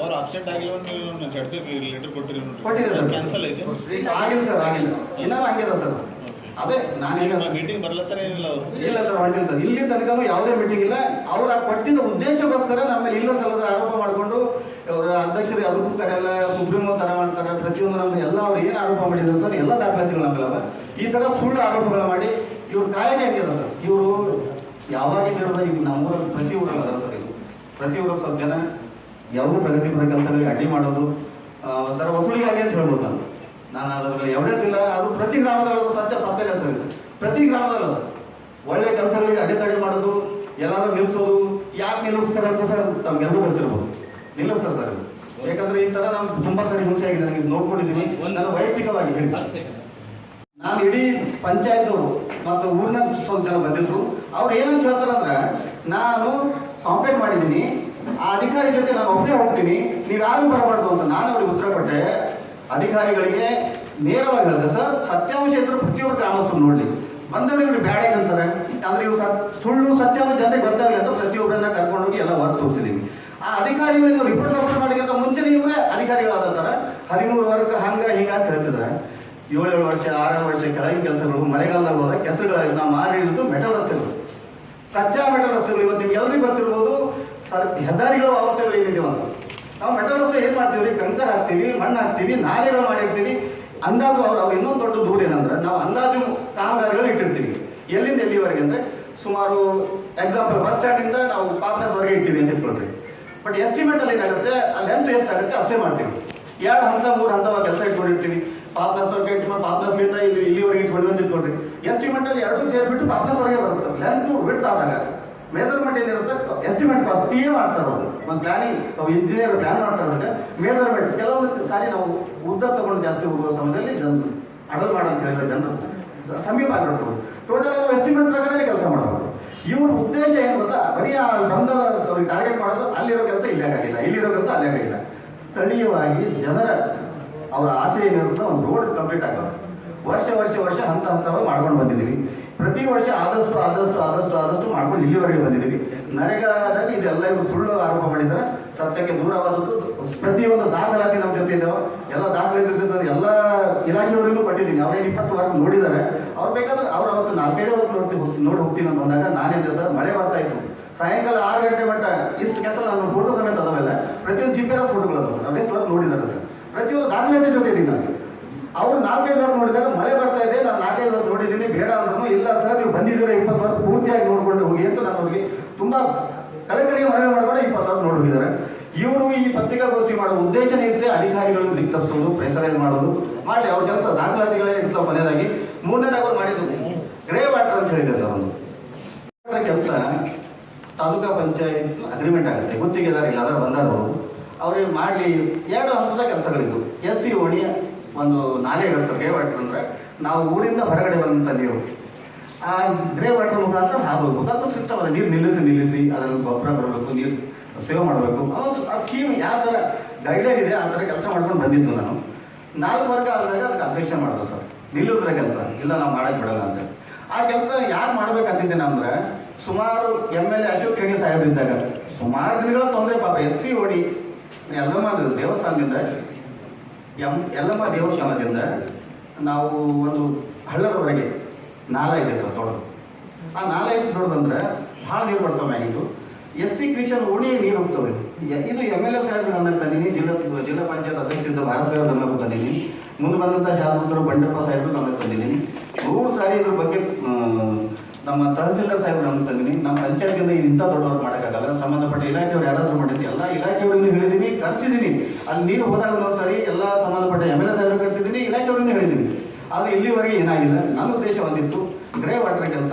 ಅವ್ರು ಅಬ್ಸೆಂಟ್ ಆಗಿಲ್ಲ ನೀವು ಲೆಟರ್ ಕೊಟ್ಟಿರಿ ಕೊಟ್ಟಿದೆ ಸರ್. ಕ್ಯಾನ್ಸಲ್ ಐತೆ. ಆಗಿಲ್ಲ ಸರ್ ಆಗಿಲ್ಲ. ಇನ್ನೂ ಹಂಗಿದೆ ಸರ್. ಅದೇ ಮೀಟಿಂಗ್ ಬರ್ಲತ್ತರ ಏನಿಲ್ಲ ಅವರು. ಇಲ್ಲ ಸರ್ ಹೊಂಟಿಲ್ಲ ಸರ್. ಇಲ್ಲಿ ತನಕ ಯಾವುದೇ ಮೀಟಿಂಗ್ ಇಲ್ಲ. ಅವ್ರ ಆ ಕೊಟ್ಟಿದ್ದ ಉದ್ದೇಶಕ್ಕೋಸ್ಕರ ನಮ್ಮಲ್ಲಿ ಇಲ್ಲ ಸಲ್ಲದ ಆರೋಪ ಮಾಡಿಕೊಂಡು ಅವರ ಅಧ್ಯಕ್ಷರು ಅದಕ್ಕೂ ಕರೆಯಲ್ಲ ಸುಪ್ರೀಮೋ ತರ ಮಾಡ್ತಾರೆ ಪ್ರತಿಯೊಂದು ನಮ್ಮ ಎಲ್ಲ ಅವ್ರು ಏನು ಆರೋಪ ಮಾಡಿದ್ರು ಸರ್ ಎಲ್ಲ ದಾಖಲಾತಿಗಳು ನಮ್ಮಲ್ಲ ಈ ಥರ ಸುಳ್ಳು ಆರೋಪಗಳು ಮಾಡಿ ಇವ್ರ ಕಾಯಿಲೆ ಹಾಕಿದ್ರು ಸರ್? ಇವರು ಯಾವಾಗ ಹಿಡಿದ ಈಗ ನಮ್ಮೂರಲ್ಲಿ ಪ್ರತಿ ಊರಲ್ಲಿ ಅದ ಸರ್ ಇದು ಪ್ರತಿ ಊರಲ್ಲಿ ಸ್ವಲ್ಪ ಜನ ಪ್ರಗತಿ ಪ್ರಗತಿಪರ ಕೆಲಸಗಳಿಗೆ ಅಡ್ಡಿ ಮಾಡೋದು ಒಂಥರ ವಸೂಲಿಗಾಗಿ ಅಂತ ಹೇಳ್ಬೋದು ನಾನು. ನಾನು ಅದ್ರಲ್ಲಿ ಎವಿಡೆನ್ಸ್ ಇಲ್ಲ ಅದು ಪ್ರತಿ ಗ್ರಾಮದಲ್ಲೂ ಸತ್ಯ ಸತ್ಯ ಕೆಲಸ ಇದೆ ಪ್ರತಿ ಗ್ರಾಮದಲ್ಲೂ ಒಳ್ಳೆ ಕೆಲಸಗಳಿಗೆ ಅಡೆತಡೆ ಮಾಡೋದು ಎಲ್ಲರೂ ನಿಲ್ಲಿಸೋದು ಯಾಕೆ ನಿಲ್ಲಿಸ್ತಾರೆ ಅಂತ ಸರ್ ತಮ್ಗೆಲ್ಲರೂ ಗೊತ್ತಿರ್ಬೋದು. ನಿಲ್ಲಿಸ್ತಾರೆ ಸರ್ ಯಾಕಂದ್ರೆ ಈ ತರ ನಾನು ತುಂಬಾ ಸರಿ ಹಿಂಸೆ ಆಗಿದೆ ನನಗೆ ನೋಡ್ಕೊಂಡಿದ್ದೀನಿ. ನಾನು ವೈಯಕ್ತಿಕವಾಗಿ ಹೇಳಿ ನಾನು ಇಡೀ ಪಂಚಾಯತ್ ಅವರು ಮತ್ತು ಊರಿನ ಸ್ವಲ್ಪ ಜನ ಬಂದಿದ್ರು. ಅವ್ರು ಏನಂತ ಹೇಳ್ತಾರಂದ್ರೆ ನಾನು ಕಂಪ್ಲೇಂಟ್ ಮಾಡಿದ್ದೀನಿ. ಆ ಅಧಿಕಾರಿ ಜೊತೆ ನಾನು ಒಬ್ಬನೇ ಹೋಗ್ತೀನಿ. ನೀವು ಯಾರು ಬರಬಾರ್ದು ಅಂತ ನಾನು ಅವ್ರಿಗೆ ಉತ್ತರ ಕೊಟ್ಟೆ. ಅಧಿಕಾರಿಗಳಿಗೆ ನೇರವಾಗಿ ಹೇಳಿದೆ ಸರ್, ಸತ್ಯಾಂಶ ಇದ್ರೆ ಪ್ರತಿಯೊಬ್ಬರು ಕಾಮಸ್ತು ನೋಡಲಿ. ಬಂದವರು ಇವ್ರು ಬ್ಯಾಡ ಅಂತಾರೆ. ಅಂದ್ರೆ ಇವ್ರು ಸತ್, ಸುಳ್ಳು ಸತ್ಯ ಅನ್ನೋ ಜನರಿಗೆ ಗೊತ್ತಾಗಲಿ ಅಂತ ಪ್ರತಿಯೊಬ್ಬರನ್ನ ಕರ್ಕೊಂಡೋಗಿ ಎಲ್ಲ ಹೊತ್ತು ತೋರಿಸಿದೀವಿ. ಆ ಅಧಿಕಾರಿಗಳಿಂದ ರಿಪೋರ್ಟ್ ಸಬ್ಮಿಟ್ ಮಾಡಿದ ಮುಂಚೆನೇ ಇವರೇ ಅಧಿಕಾರಿಗಳಾದ ಥರ ಹದಿಮೂರು ವರ್ಗ ಹಂಗ ಹಿಂಗ ಅಂತ ಹೇಳ್ತಿದ್ರೆ ಏಳೇಳು ವರ್ಷ ಆರು ವರ್ಷ ಕೆಳಗಿನ ಕೆಲಸಗಳು, ಮಳೆಗಾಲದಲ್ಲಿ ಹೋದ ಕೆಸರುಗಳಾಗಿ ನಾವು ಮಾಡಿರೋದು ಮೆಟಲ್ ರಸ್ತೆಗಳು ಕಚ್ಚಾ ಮೆಟಲ್ ರಸ್ತೆಗಳು ಇವತ್ತು ನಿಮ್ಗೆ ಎಲ್ರಿಗೂ ಗೊತ್ತಿರ್ಬೋದು, ಸರ್, ಹೆದ್ದಾರಿಗಳ ಅವಸ್ಥೆಗಳು ಏನಿದೆ ಅಂತ. ನಾವು ಮೆಟಲ್ ಏನು ಮಾಡ್ತೀವಿ ರೀ ಕಂಕರ್ ಹಾಕ್ತೀವಿ, ಮಣ್ಣು ಹಾಕ್ತೀವಿ, ನಾಲೆಗಳು ಮಾಡಿರ್ತೀವಿ. ಅಂದಾಜು ಅವ್ರು ಅವ್ರು ಇನ್ನೊಂದು ದೊಡ್ಡ ದೂರ ಏನಂದ್ರೆ, ನಾವು ಅಂದಾಜು ಕಾಮಗಾರಿಗಳು ಇಟ್ಟಿರ್ತೀವಿ. ಎಲ್ಲಿಂದ ಎಲ್ಲಿವರೆಗೆ ಅಂದ್ರೆ, ಸುಮಾರು ಎಕ್ಸಾಂಪಲ್ ಬಸ್ ಸ್ಟ್ಯಾಂಡಿಂದ ನಾವು ಪಾಪ್ನೆಸ್ವರೆಗೆ ಇಟ್ಟಿವಿ ಅಂತ ಇಟ್ಕೊಳ್ರಿ ಬಟ್ ಎಸ್ಟಿಮೇಟ್ ಅಲ್ಲಿ ಏನಾಗುತ್ತೆ, ಆ ಲೆಂತ್ ಎಷ್ಟಾಗುತ್ತೆ ಅಷ್ಟೇ ಮಾಡ್ತೀವಿ. ಎರಡು ಹಂತ, ಮೂರು ಹಂತ ಕೆಲಸ ಇಟ್ಕೊಂಡಿರ್ತೀವಿ. ಪಾಪ್ನೆಸ್ ವರ್ಗ ಇಟ್ಕೊಂಡು ಪಾಪ್ನೆಸ್ಲಿಂದ ಇಲ್ಲಿ ಇಲ್ಲಿವರೆಗೆ ಇಟ್ಕೊಂಡು ಅಂತ ಇಟ್ಕೊಳ್ರಿ ಎಸ್ಟಿಮೇಟ್ ಅಲ್ಲಿ ಎರಡು ಸೇರಿಬಿಟ್ಟು ಪಾಪ್ನಸ್ ಬರುತ್ತೆ. ಲೆಂತ್ ಬಿಡ್ತಾ ಆದಾಗ ಮೆಜರ್ಮೆಂಟ್ ಏನಿರುತ್ತೆ? ಎಸ್ಟಿಮೇಟ್ ಕಾಸ್ಟ್ ಟಿ ಮಾಡ್ತಾರೆ ಅವರು. ಒಂದು ಪ್ಲಾನಿಂಗ್ ಇಂಜಿನಿಯರ್ ಪ್ಲಾನ್ ಮಾಡ್ತಾರೆ ಅದಕ್ಕೆ ಮೇಜರ್ಮೆಂಟ್ ಕೆಲವೊಂದು ಸಾರಿ ನಾವು ಉದ್ದ ತಗೊಂಡು ಜಾಸ್ತಿ ಹೋಗುವ ಸಮಯದಲ್ಲಿ ಜನರು ಅಡಲ್ ಮಾಡ ಅಂತ ಹೇಳಿದ್ರೆ ಜನರು ಸಮೀಪ ಆಗಿರ್ಬೋದು ಟೋಟಲ್ ಆಗಿ ಎಸ್ಟಿಮೇಟ್ ಪ್ರಕಾರನೇ ಕೆಲಸ ಮಾಡೋದು ಇವ್ರ ಉದ್ದೇಶ ಏನು ಗೊತ್ತಾ? ಬರೀ ಆ ಬಂಧದ ಅವ್ರಿಗೆ ಟಾರ್ಗೆಟ್ ಮಾಡೋದು, ಅಲ್ಲಿರೋ ಕೆಲಸ ಇಲ್ಲೇ ಆಗಿಲ್ಲ. ಇಲ್ಲಿರೋ ಕೆಲಸ ಅಲ್ಲೇ ಆಗಿಲ್ಲ. ಸ್ಥಳೀಯವಾಗಿ ಜನರ, ಅವರ ಆಸೆ ಏನಿರುತ್ತೋ ಒಂದು ರೋಡ್ ಕಂಪ್ಲೀಟ್ ಆಗೋದು ವರ್ಷ ವರ್ಷ ವರ್ಷ ಹಂತ ಹಂತವಾಗಿ ಮಾಡ್ಕೊಂಡು ಬಂದಿದ್ದೀವಿ. ಪ್ರತಿ ವರ್ಷ ಆದಷ್ಟು ಆದಷ್ಟು ಆದಷ್ಟು ಆದಷ್ಟು ಮಾಡ್ಕೊಂಡು ಇಲ್ಲಿವರೆಗೆ ಬಂದಿದ್ದೀವಿ. ನರೇಗಾದಾಗ ಇದೆಲ್ಲ ಇವರು ಸುಳ್ಳು ಆರೋಪ ಮಾಡಿದ್ರೆ ಸತ್ಯಕ್ಕೆ ದೂರವಾದದ್ದು ಪ್ರತಿಯೊಂದು ದಾಖಲಾತಿ ನಮ್ಮ ಜೊತೆ ಇದ್ದಾವೆ ಎಲ್ಲ ದಾಖಲಾತಿ ಜೊತೆ ಎಲ್ಲ ಇಲಾಖೆಯವರಿಗೂ ಕೊಟ್ಟಿದ್ದೀನಿ. ಅವ್ರೇನು ಇಪ್ಪತ್ತು ವರ್ಷ ನೋಡಿದ್ದಾರೆ. ಅವ್ರು ಬೇಕಾದ್ರೆ ಅವ್ರು ಅವತ್ತು ನಾಲ್ಕೈದು ವರ್ಕ್ ನೋಡ್ತಿ ನೋಡಿ ಹೋಗ್ತೀನಿ ಅಂತ ಬಂದಾಗ ನಾನೇ ಸರ್, ಮಳೆ ಬರ್ತಾ ಇತ್ತು. ಸಾಯಂಕಾಲ ಆರು ಗಂಟೆ ಮಟ್ಟ ಇಷ್ಟು ಕೆಲಸ ನಾನು ಫೋಟೋ ಸಮೇತ ಅದಾವೆಲ್ಲ. ಪ್ರತಿಯೊಂದು ಜಿ ಪಿ ಎಸ್ ಫೋಟೋಗಳು ಅದಾವೆ ಅವ್ರು ಎಷ್ಟು ವರ್ಕ್ ನೋಡಿದ್ದಾರೆ ಪ್ರತಿಯೊಂದು ದಾಖಲಾತಿ ಜೊತೆ ಇದ್ದೀನಿ ನಾನು. ಅವ್ರು ನಾಲ್ಕೈದು ವರ್ಷ ನೋಡಿದಾಗ ಮಳೆ ಬರ್ತಾ ಇದೆ, ನಾನು ನಾಲ್ಕೈದು ವರ್ಷ ನೋಡಿದ್ದೀನಿ, ಬೇಡ ಅಂದ್ರೂ ಇಲ್ಲ ಸರ್, ನೀವು ಬಂದಿದ್ದೀರಾ ಇಪ್ಪತ್ತು ವರ್ಷ ಪೂರ್ತಿಯಾಗಿ ನೋಡ್ಕೊಂಡು ಹೋಗಿ ಅಂತ ನಾನು ಅವ್ರಿಗೆ ತುಂಬಾ ಕಳಕಳಿಗೆ ಮನವಿ ಮಾಡಿಕೊಂಡು ಇಪ್ಪತ್ತು ವರ್ಷ ನೋಡಿದ್ದಾರೆ ಇವರು ಈ ಪತ್ರಿಕಾಗೋಷ್ಠಿ ಮಾಡೋ ಉದ್ದೇಶನೇ ಇಷ್ಟೇ ಅಧಿಕಾರಿಗಳನ್ನು ದಿಕ್ ತಪ್ಪಿಸೋದು ಮಾಡೋದು ಮಾಡಿ ಅವ್ರ ಕೆಲಸ ದಾಖಲಾತಿಗಳೇ ಇರ್ತಾವೆ ಮನೆಯದಾಗಿ ಮೂರನೇದಾಗ ಅವ್ರು ಮಾಡಿದ್ದು ಗ್ರೇ ವಾಟರ್ ಅಂತ ಹೇಳಿದೆ ಸರ್ ಒಂದು ಕೆಲಸ ತಾಲೂಕಾ ಪಂಚಾಯತ್ ಅಗ್ರಿಮೆಂಟ್ ಆಗುತ್ತೆ, ಗುತ್ತಿಗೆದಾರ ಇಲ್ಲ ಅದ ಅವರು ಅವ್ರಿಗೆ ಮಾಡಲಿ, ಎರಡು ಹಂತದ ಕೆಲಸಗಳಿದ್ದು ಎಸ್ ಸಿ ಓಣಿ ಒಂದು ನಾಲೆಗಳು ಸರ್ ಗ್ರೇ ವಾಟರ್ ಅಂದರೆ, ನಾವು ಊರಿಂದ ಹೊರಗಡೆ ಬಂದಂಥ ನೀರು. ಆ ಗ್ರೇ ವಾಟರ್ ಮುಖಾಂತರ ಹಾಕಬೇಕು ಹೋಗ್ಬೇಕು. ಅದು ಸಿಸ್ಟಮ್ ಅದ ನೀರು ನಿಲ್ಲಿಸಿ ನಿಲ್ಲಿಸಿ, ಅದರಲ್ಲಿ ಗೊಬ್ಬರ ಬರಬೇಕು, ನೀರು ಸೇವ್ ಮಾಡಬೇಕು. ಆ ಸ್ಕೀಮ್ ಯಾವ ಥರ ಗೈಡ್ಲೈನ್ ಇದೆ, ಆ ಥರ ಕೆಲಸ ಮಾಡ್ಕೊಂಡು ಬಂದಿದ್ದು ನಾನು. ನಾಲ್ಕು ವರ್ಗ ಆದಾಗ ಅದಕ್ಕೆ ಅಬ್ಜೆಕ್ಷನ್ ಮಾಡಿದ್ರು ಸರ್. ನಿಲ್ಲಿಸ್ರ ಕೆಲಸ, ಇಲ್ಲ ನಾವು ಮಾಡಕ್ ಬಿಡಲ್ಲ ಅಂತ ಆ ಕೆಲಸ ಯಾರು ಮಾಡ್ಬೇಕಂತಿದ್ದೇನೆ ಅಂದ್ರೆ, ಸುಮಾರು M L A Ashok Kheni Saheb ಇದ್ದಾಗ. ಸುಮಾರು ದಿನಗಳ ತೊಂದರೆ ಪಾಪ ಎಸ್ ಸಿ ಓಡಿ ಎಲ್ಲಮ್ಮ ದೇವಸ್ಥಾನದಿಂದ ಎಂ, ಎಲ್ಲಮ್ಮ ದೇವಸ್ಥಾನದಿಂದ ನಾವು ಒಂದು ಹಳ್ಳದವರೆಗೆ ನಾಲ ಇದೆ ಸರ್ ದೊಡ್ಡದು ಆ ನಾಲ ಎಷ್ಟು ದೊಡ್ಡದಂದ್ರೆ ಭಾಳ ನೀರು ಬರ್ತವೆ ಮ್ಯಾಗಿಂದು ಎಸ್ ಸಿ ಕ್ರಿಶನ್ ಓಣಿ ನೀರು ಹೋಗ್ತವೆ. ಯ- ಇದು ಎಂ ಎಲ್ ಎ ಸಾಹೇಬ್ ಗಮನಕ್ಕೆ ತಂದೀನಿ, ಜಿಲ್ಲಾ ಜಿಲ್ಲಾ ಪಂಚಾಯತ್ ಅಧ್ಯಕ್ಷರಿಂದ ಭಾರತ ಗಮನಕ್ಕೆ ತಂದೀನಿ. ಮುಂದೆ ಬಂದಂಥ ಶಾಸಕರು ಬಂಡೆಪ್ಪ ಸಾಹೇಬರು ಗಮನಕ್ಕೆ ತಂದಿದ್ದೀನಿ ಮೂರು ಸಾರಿ ಇದ್ರ ಬಗ್ಗೆ ನಮ್ಮ ತಹಸೀಲ್ದಾರ್ ಸಾಹೇಬ್ರು ನಮ್ಗೆ ತಂದೀನಿ. ನಮ್ಮ ಪಂಚಾಯತಿಂದ ಇಂಥ ದೊಡ್ಡವ್ರು ಮಾಡೋಕ್ಕಾಗಲ್ಲ. ಸಂಬಂಧಪಟ್ಟ ಇಲಾಖೆಯವ್ರು ಯಾರಾದರೂ ಮಾಡಿದ್ವಿ ಎಲ್ಲ ಇಲಾಖೆಯವರಿಗೂ ಹೇಳಿದ್ದೀನಿ ಕರೆಸಿದ್ದೀನಿ ಅಲ್ಲಿ ನೀರು ಹೋದಾಗ ಒಂದು ಸರಿ ಎಲ್ಲ ಸಂಬಂಧಪಟ್ಟ ಎಂ ಎಲ್ ಎ ಸಾಹೇಬ್ರು ಕರ್ಸಿದೀನಿ ಇಲಾಖೆಯವ್ರಿಗೂ ಹೇಳಿದ್ದೀನಿ ಆದರೆ ಇಲ್ಲಿವರೆಗೆ ಏನಾಗಿಲ್ಲ. ನನ್ನ ಉದ್ದೇಶ ಒಂದಿತ್ತು ಗ್ರೇ ವಾಟರ್ ಕೆಲಸ.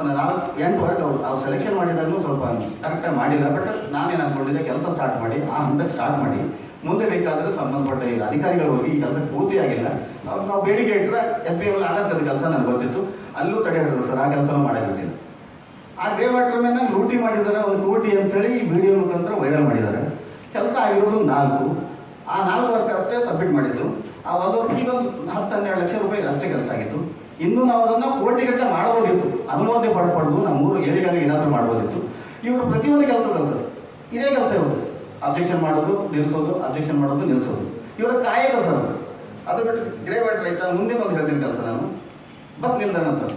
ಒಂದು ನಾಲ್ಕು, ಎಂಟು ವರ್ಕ್ ಅವ್ರು ಅವ್ರು ಸೆಲೆಕ್ಷನ್ ಮಾಡಿದ್ರು ಸ್ವಲ್ಪ ಕರೆಕ್ಟಾಗಿ ಮಾಡಿಲ್ಲ. ಬಟ್ ನಾನೇನು ಅಂದ್ಕೊಂಡಿದ್ದೆ ಕೆಲಸ ಸ್ಟಾರ್ಟ್ ಮಾಡಿ. ಆ ಹಂತಕ್ಕೆ ಸ್ಟಾರ್ಟ್ ಮಾಡಿ. ಮುಂದೆ ಬೇಕಾದರೆ ಸಂಬಂಧಪಟ್ಟ ಇಲ್ಲ ಅಧಿಕಾರಿಗಳು ಹೋಗಿ ಈ ಕೆಲಸ ಪೂರ್ತಿಯಾಗಿಲ್ಲ ನಾವು ಬೇಡಿಕೆ ಇಟ್ಟರೆ ಎಸ್ ಪಿ ಎಲ್ ಆಗತ್ತೆ ಕೆಲಸ ನನಗೆ ಗೊತ್ತಿತ್ತು. ಅಲ್ಲೂ ತಡೆ ಹಿಡಿದ್ರು ಸರ್, ಆ ಕೆಲಸನೂ ಮಾಡಕ್ಕೆ ಆ ಗ್ರೇ ವಾಟರ್ ಮೇಲೆ ಲೂಟಿ ಮಾಡಿದ್ದಾರೆ ಒಂದು ಕೋಟಿ ಅಂತೇಳಿ ಈ ವಿಡಿಯೋ ಮುಖಾಂತರ ವೈರಲ್ ಮಾಡಿದ್ದಾರೆ. ಕೆಲಸ ಆಗಿರೋದು ನಾಲ್ಕು. ಆ ನಾಲ್ಕು ವರ್ಕ್ ಅಷ್ಟೇ ಸಬ್ಮಿಟ್ ಮಾಡಿದ್ದು. ಆ ಒಂದು ಈಗ ಒಂದು ಹತ್ತು, ಹನ್ನೆರಡು ಲಕ್ಷ ರೂಪಾಯಿ ಅಷ್ಟೇ ಕೆಲಸ ಆಗಿತ್ತು. ಇನ್ನೂ ನಾವು ಅದನ್ನು ಕೋಟಿಗಟ್ಟಲೆ ಮಾಡಬಹುದಿತ್ತು. ಅನುಮೋದನೆ ಪಡ್ಕೊಂಡು ನಮ್ಮ ಊರು ಏಳಿಗಾಗಿ ಏನಾದರೂ ಮಾಡ್ಬೋದಿತ್ತು ಇವರು ಪ್ರತಿಯೊಂದು ಕೆಲಸ ಸರ್, ಇದೇ ಕೆಲಸ ಇವರು ಅಬ್ಜೆಕ್ಷನ್ ಮಾಡೋದು ನಿಲ್ಲಿಸೋದು ಅಬ್ಜೆಕ್ಷನ್ ಮಾಡೋದು ನಿಲ್ಲಿಸೋದು ಇವರ ಕಾಯಕ ಸರ್ ಅದು. ಬಿಟ್ಟು ಗ್ರೇ ವಾಟರ್ ಆಯ್ತಾ? ಮುಂದಿನ ಒಂದು ಹೇಳ್ತೀನಿ ಕೆಲಸ ನಾನು. ಬಸ್ ನಿಲ್ದಾಣ ಸರ್.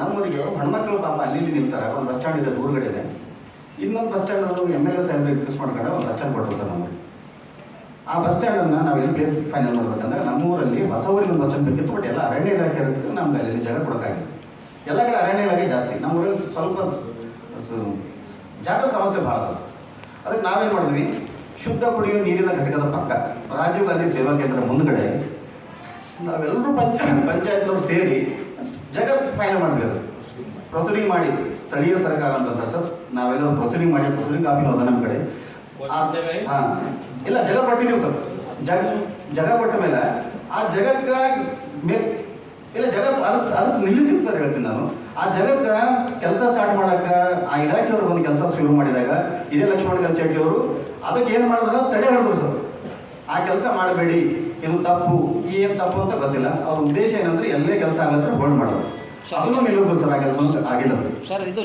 ನಮ್ಮೂರಿಗೆ ಹೆಣ್ಮಕ್ಳು ಪಾಪ ಅಲ್ಲಿ ನಿಲ್ತಾರೆ. ಒಂದು ಬಸ್ ಸ್ಟ್ಯಾಂಡ್ ಇದೆ, ದೂರಗಡೆ ಇದೆ. ಇನ್ನೊಂದು bus stand M L A ಸಾಹೇಬ್ರು ರಿಕ್ವೆಸ್ಟ್ ಮಾಡ್ಕೊಂಡು ಒಂದು ಬಸ್ ಸ್ಟ್ಯಾಂಡ್ ಕೊಟ್ಟರು ಸರ್ ನಮಗೆ. ಆ ಬಸ್ ಸ್ಟ್ಯಾಂಡನ್ನು ನಾವು ಎಲ್ಲಿ ಪ್ಲೇಸ್ ಫೈನಲ್ ಮಾಡ್ಬೇಕಂದ್ರೆ ನಮ್ಮೂರಲ್ಲಿ ಹೊಸ ಊರಿಗೆ ಬಸ್ ಸ್ಟ್ಯಾಂಡ್ ಬೇಕಿತ್ತು ಬಟ್ ಎಲ್ಲ ಅರಣ್ಯ ಇಲಾಖೆ ಇರೋದಕ್ಕೆ ನಮ್ಗೆ ಅಲ್ಲಿ ಜಾಗ ಕೊಡೋಕ್ಕಾಗಿಲ್ಲ. ಎಲ್ಲ ಕಡೆ ಅರಣ್ಯ ಇಲಾಖೆ ಜಾಸ್ತಿ. ನಮ್ಮೂರಲ್ಲಿ ಸ್ವಲ್ಪ ಜಾಗ ಸಮಸ್ಯೆ ಭಾಳ ಸರ್. ಅದಕ್ಕೆ ನಾವೇನು ಮಾಡಿದ್ವಿ? ಶುದ್ಧ ಕುಡಿಯುವ ನೀರಿನ ಘಟಕದ ಪಕ್ಕ ರಾಜೀವ್ ಗಾಂಧಿ ಸೇವಾ ಕೇಂದ್ರ ಮುಂದ್ಗಡೆ ನಾವೆಲ್ಲರೂ ಪಂಚ ಪಂಚಾಯತ್ನವ್ರು ಸೇರಿ ಜಗತ್ ಫೈನಲ್ ಮಾಡಿದ್ವಿ ಅದು. ಪ್ರೊಸೀಡಿಂಗ್ ಮಾಡಿ ಸ್ಥಳೀಯ ಸರ್ಕಾರ ಅಂತ ಸರ್. ನಾವೆಲ್ಲರೂ ಪ್ರೊಸೀಡಿಂಗ್ ಮಾಡಿ ಪ್ರೊಸೀಡಿಂಗ್ ಕಾಪಿನೂ ಅದ ನಮ್ಮ ಕಡೆ. ಹಾಂ. ಇಲ್ಲ ಜಗ ಕೊಟ್ಟಿದ್ದೀವಿ ಸರ್. ಜಗ ಜಗ ಕೊಟ್ಟ ಮೇಲೆ ಆ ಜಗತ್ತಾಗಿ ಮೇ ಇಲ್ಲ ಜಗ ಅದಕ್ಕೆ ಅದಕ್ಕೆ ನಿಲ್ಲಿಸಿ ಸರ್ ಹೇಳ್ತೀನಿ ನಾನು. ಆ ಜಗಕ್ಕ ಕೆಲಸ ಸ್ಟಾರ್ಟ್ ಮಾಡಕ್ಕ ಆ ಇಲಾಖೆಯವರು ಒಂದು ಕೆಲಸ ಶುರು ಮಾಡಿದಾಗ ಇದೇ ಲಕ್ಷ್ಮಣ ಕಲ್ಚೆಟ್ಟಿ ಅವರು ಅದಕ್ಕೆ ಏನು ಮಾಡಿದ್ರು ತಡೆ ಹಿಡಿದ್ರು ಸರ್. ಆ ಕೆಲಸ ಮಾಡಬೇಡಿ ಏನು ತಪ್ಪು ಏನು ತಪ್ಪು ಅಂತ ಗೊತ್ತಿಲ್ಲ. ಅವ್ರ ಉದ್ದೇಶ ಏನಂದ್ರೆ ಎಲ್ಲೇ ಕೆಲಸ ಆಗಲ್ಲ ಹೋಲ್ಡ್ ಮಾಡೋದು. ಅದನ್ನು ನಿಲ್ಲಿಸಿದ್ರು ಸರ್ ಆ ಕೆಲಸ ಆಗಿಲ್ಲ. ಸರ್ ಇದು